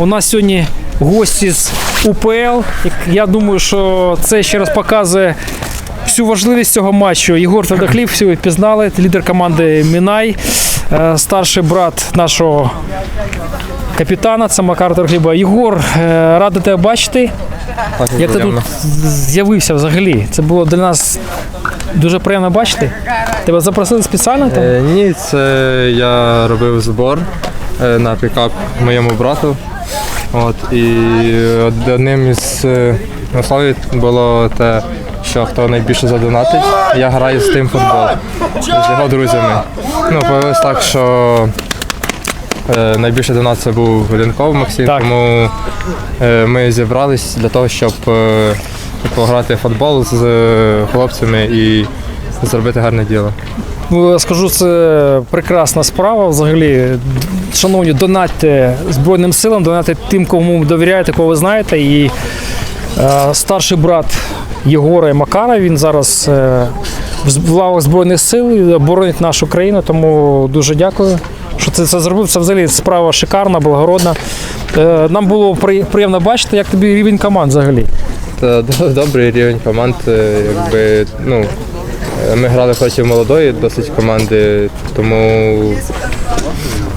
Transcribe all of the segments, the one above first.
У нас сьогодні гості з УПЛ. Я думаю, що це ще раз показує всю важливість цього матчу. Єгор Твердохліб, всі ви впізнали, лідер команди Мінай, е, старший брат нашого капітана, це Макар Твердохліба. Єгор, е, радий тебе бачити. Як ти тут з'явився взагалі? Це було для нас дуже приємно бачити. Тебе запросили спеціально там? Е, ні, це я робив збор на пікап моєму брату. От, і одним із е, условій було те, що хто найбільше задонатить, я граю з тим футбол з його друзями. Ну, повелось так, що е, найбільший донат це був Ленков Максим, Так. тому е, ми зібрались для того, щоб е, пограти в футбол з е, хлопцями і зробити гарне діло. Ну, Скажу, це прекрасна справа. Взагалі, шановні, донатьте Збройним силам, донатьте тим, кому довіряєте, кого ви знаєте. І е, старший брат Єгора і Макара, він зараз е, в лавах Збройних сил і боронить нашу країну. Тому дуже дякую, що ти це зробив. Це взагалі справа шикарна, благородна. Е, нам було приємно бачити, як тобі рівень команд взагалі. Та добрий рівень команд. е, Якби, ну, ми грали проти молодої досить команди, тому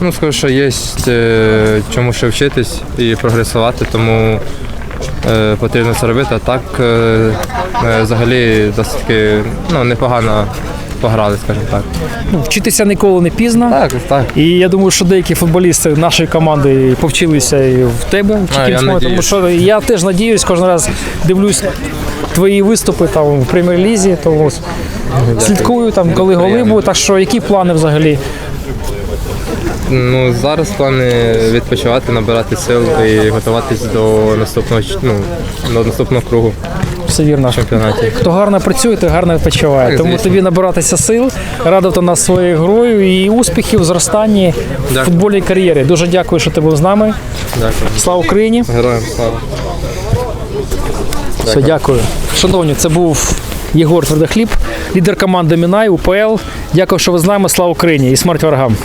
ну, скажу, що є е, чому ще вчитись і прогресувати, тому е, потрібно це робити. А так е, взагалі досить таки ну, непогано пограли, скажімо так. Ну, вчитися ніколи не пізно. Так, так. І я думаю, що деякі футболісти нашої команди повчилися і в тебе, в А, я тому надіюсь. що я теж надіюсь, кожен раз дивлюсь твої виступи там в прем'єр-лізі, тому слідкую там, коли голи будуть. Так що які плани взагалі? Ну, зараз плани відпочивати, набирати сил і готуватись до наступного ну, до наступного кругу Все вірно. в чемпіонаті. Хто гарно працює, той гарно відпочиває. Так, Тому звісно. тобі набиратися сил, радувати нас своєю грою і успіхів в зростанні в футбольній кар'єрі. Дуже дякую, що ти був з нами. Дякую. Слава Україні! Героям слава. Все, дякую. Шановні, це був Єгор Твердохліб, лідер команди Мінай, УПЛ. Дякую, що ви з нами. Слава Україні і смерть ворогам.